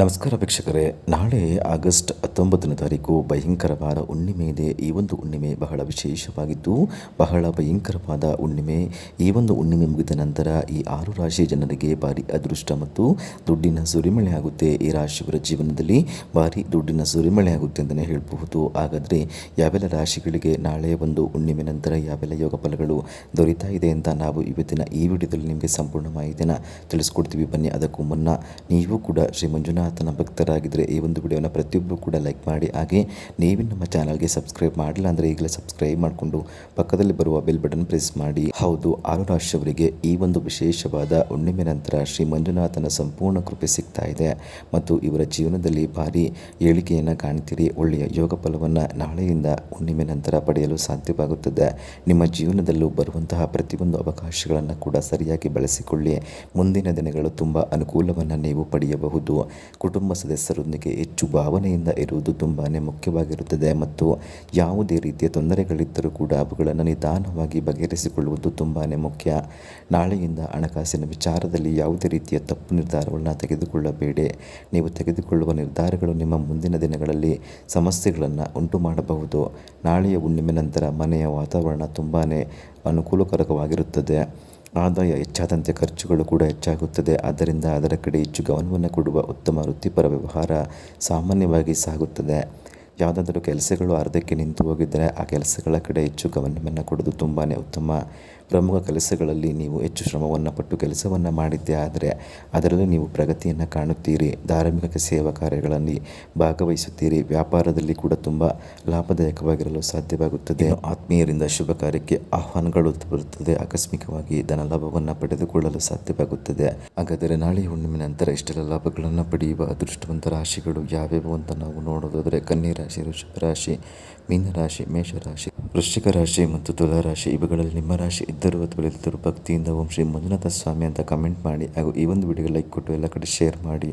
ನಮಸ್ಕಾರ ವೀಕ್ಷಕರೇ. ನಾಳೆ ಆಗಸ್ಟ್ ಹತ್ತೊಂಬತ್ತನೇ ತಾರೀಕು ಭಯಂಕರವಾದ ಹುಣ್ಣಿಮೆ ಇದೆ. ಈ ಒಂದು ಹುಣ್ಣಿಮೆ ಬಹಳ ವಿಶೇಷವಾಗಿದ್ದು, ಬಹಳ ಭಯಂಕರವಾದ ಹುಣ್ಣಿಮೆ. ಈ ಒಂದು ಹುಣ್ಣಿಮೆ ಮುಗಿದ ನಂತರ ಈ ಆರು ರಾಶಿ ಜನರಿಗೆ ಭಾರಿ ಅದೃಷ್ಟ ಮತ್ತು ದುಡ್ಡಿನ ಸುರಿಮಳೆ ಆಗುತ್ತೆ. ಈ ರಾಶಿಯವರ ಜೀವನದಲ್ಲಿ ಭಾರಿ ದುಡ್ಡಿನ ಸುರಿಮಳೆ ಆಗುತ್ತೆ ಅಂತಲೇ ಹೇಳಬಹುದು. ಹಾಗಾದರೆ ಯಾವೆಲ್ಲ ರಾಶಿಗಳಿಗೆ ನಾಳೆ ಒಂದು ಹುಣ್ಣಿಮೆ ನಂತರ ಯಾವೆಲ್ಲ ಯೋಗ ಫಲಗಳು ದೊರೀತಾ ಇದೆ ಅಂತ ನಾವು ಇವತ್ತಿನ ಈ ವಿಡಿಯೋದಲ್ಲಿ ನಿಮಗೆ ಸಂಪೂರ್ಣ ಮಾಹಿತಿಯನ್ನು ತಿಳಿಸ್ಕೊಡ್ತೀವಿ. ಬನ್ನಿ, ಅದಕ್ಕೂ ಮುನ್ನ ನೀವು ಕೂಡ ಶ್ರೀ ಮಂಜುನಾಥನ ಭಕ್ತರಾಗಿದ್ದರೆ ಈ ಒಂದು ವಿಡಿಯೋನ ಪ್ರತಿಯೊಬ್ಬರು ಕೂಡ ಲೈಕ್ ಮಾಡಿ. ಹಾಗೆ ನೀವು ನಮ್ಮ ಚಾನಲ್ಗೆ ಸಬ್ಸ್ಕ್ರೈಬ್ ಮಾಡಿಲ್ಲ ಅಂದರೆ ಈಗಲೇ ಸಬ್ಸ್ಕ್ರೈಬ್ ಮಾಡಿಕೊಂಡು ಪಕ್ಕದಲ್ಲಿ ಬರುವ ಬೆಲ್ ಬಟನ್ ಪ್ರೆಸ್ ಮಾಡಿ. ಹೌದು ಆರು ರಾಶಿಯವರಿಗೆ ಈ ಒಂದು ವಿಶೇಷವಾದ ಹುಣ್ಣಿಮೆ ನಂತರ ಶ್ರೀ ಮಂಜುನಾಥನ ಸಂಪೂರ್ಣ ಕೃಪೆ ಸಿಗ್ತಾ ಇದೆ. ಮತ್ತು ಇವರ ಜೀವನದಲ್ಲಿ ಭಾರಿ ಏಳಿಗೆಯನ್ನು ಕಾಣ್ತೀರಿ. ಒಳ್ಳೆಯ ಯೋಗ ಫಲವನ್ನು ನಾಳೆಯಿಂದ ಹುಣ್ಣಿಮೆ ನಂತರ ಪಡೆಯಲು ಸಾಧ್ಯವಾಗುತ್ತದೆ. ನಿಮ್ಮ ಜೀವನದಲ್ಲೂ ಬರುವಂತಹ ಪ್ರತಿಯೊಂದು ಅವಕಾಶಗಳನ್ನು ಕೂಡ ಸರಿಯಾಗಿ ಬಳಸಿಕೊಳ್ಳಿ. ಮುಂದಿನ ದಿನಗಳು ತುಂಬ ಅನುಕೂಲವನ್ನು ನೀವು ಪಡೆಯಬಹುದು. ಕುಟುಂಬ ಸದಸ್ಯರೊಂದಿಗೆ ಹೆಚ್ಚು ಭಾವನೆಯಿಂದ ಇರುವುದು ತುಂಬಾ ಮುಖ್ಯವಾಗಿರುತ್ತದೆ ಮತ್ತು ಯಾವುದೇ ರೀತಿಯ ತೊಂದರೆಗಳಿದ್ದರೂ ಕೂಡ ಅವುಗಳನ್ನು ನಿಧಾನವಾಗಿ ಬಗೆಹರಿಸಿಕೊಳ್ಳುವುದು ತುಂಬಾ ಮುಖ್ಯ. ನಾಳೆಯಿಂದ ಹಣಕಾಸಿನ ವಿಚಾರದಲ್ಲಿ ಯಾವುದೇ ರೀತಿಯ ತಪ್ಪು ನಿರ್ಧಾರಗಳನ್ನು ತೆಗೆದುಕೊಳ್ಳಬೇಡಿ. ನೀವು ತೆಗೆದುಕೊಳ್ಳುವ ನಿರ್ಧಾರಗಳು ನಿಮ್ಮ ಮುಂದಿನ ದಿನಗಳಲ್ಲಿ ಸಮಸ್ಯೆಗಳನ್ನು ಉಂಟು ಮಾಡಬಹುದು ನಾಳೆಯ ಹುಣ್ಣಿಮೆ ನಂತರ ಮನೆಯ ವಾತಾವರಣ ತುಂಬಾ ಅನುಕೂಲಕರವಾಗಿರುತ್ತದೆ. ಆದಾಯ ಹೆಚ್ಚಾದಂತೆ ಖರ್ಚುಗಳು ಕೂಡ ಹೆಚ್ಚಾಗುತ್ತದೆ. ಆದ್ದರಿಂದ ಅದರ ಕಡೆ ಹೆಚ್ಚು ಗಮನವನ್ನು ಕೊಡುವ ಉತ್ತಮ ವೃತ್ತಿಪರ ವ್ಯವಹಾರ ಸಾಮಾನ್ಯವಾಗಿ ಸಾಗುತ್ತದೆ. ಯಾವುದಾದರೂ ಕೆಲಸಗಳು ಅರ್ಧಕ್ಕೆ ನಿಂತು ಹೋಗಿದ್ದರೆ ಆ ಕೆಲಸಗಳ ಕಡೆ ಹೆಚ್ಚು ಗಮನವನ್ನು ಕೊಡೋದು ತುಂಬಾ ಉತ್ತಮ. ಪ್ರಮುಖ ಕೆಲಸಗಳಲ್ಲಿ ನೀವು ಹೆಚ್ಚು ಶ್ರಮವನ್ನು ಪಟ್ಟು ಕೆಲಸವನ್ನು ಮಾಡಿದ್ದೇ ಆದರೆ ಅದರಲ್ಲೂ ನೀವು ಪ್ರಗತಿಯನ್ನು ಕಾಣುತ್ತೀರಿ. ಧಾರ್ಮಿಕ ಸೇವಾ ಕಾರ್ಯಗಳಲ್ಲಿ ಭಾಗವಹಿಸುತ್ತೀರಿ. ವ್ಯಾಪಾರದಲ್ಲಿ ಕೂಡ ತುಂಬ ಲಾಭದಾಯಕವಾಗಿರಲು ಸಾಧ್ಯವಾಗುತ್ತದೆ. ಆತ್ಮೀಯರಿಂದ ಶುಭ ಕಾರ್ಯಕ್ಕೆ ಆಹ್ವಾನಗಳು ಬರುತ್ತದೆ. ಆಕಸ್ಮಿಕವಾಗಿ ಧನ ಲಾಭವನ್ನು ಪಡೆದುಕೊಳ್ಳಲು ಸಾಧ್ಯವಾಗುತ್ತದೆ. ಹಾಗಾದರೆ ನಾಳೆ ಹುಣ್ಣಿಮೆ ನಂತರ ಇಷ್ಟೆಲ್ಲ ಲಾಭಗಳನ್ನು ಪಡೆಯುವ ಅದೃಷ್ಟವಂತ ರಾಶಿಗಳು ಯಾವ್ಯಾವು ಅಂತ ನಾವು ನೋಡೋದಾದರೆ ಕನ್ನಿ ರಾಶಿ ವೃಷಭ ರಾಶಿ ಮೀನರಾಶಿ, ಮೇಷರಾಶಿ, ವೃಶ್ಚಿಕ ರಾಶಿ ಮತ್ತು ತುಲಾರಾಶಿ. ಇವುಗಳಲ್ಲಿ ನಿಮ್ಮ ರಾಶಿ ಇದ್ದರೂ ಅಥವಾ ಇಲ್ಲದರೂ ಭಕ್ತಿಯಿಂದ ಓಂ ಶ್ರೀ ಮಂಜುನಾಥ ಸ್ವಾಮಿ ಅಂತ ಕಮೆಂಟ್ ಮಾಡಿ ಹಾಗೂ ಈ ಒಂದು ವಿಡಿಯೋಗೆ ಲೈಕ್ ಕೊಟ್ಟು ಎಲ್ಲ ಕಡೆ ಶೇರ್ ಮಾಡಿ.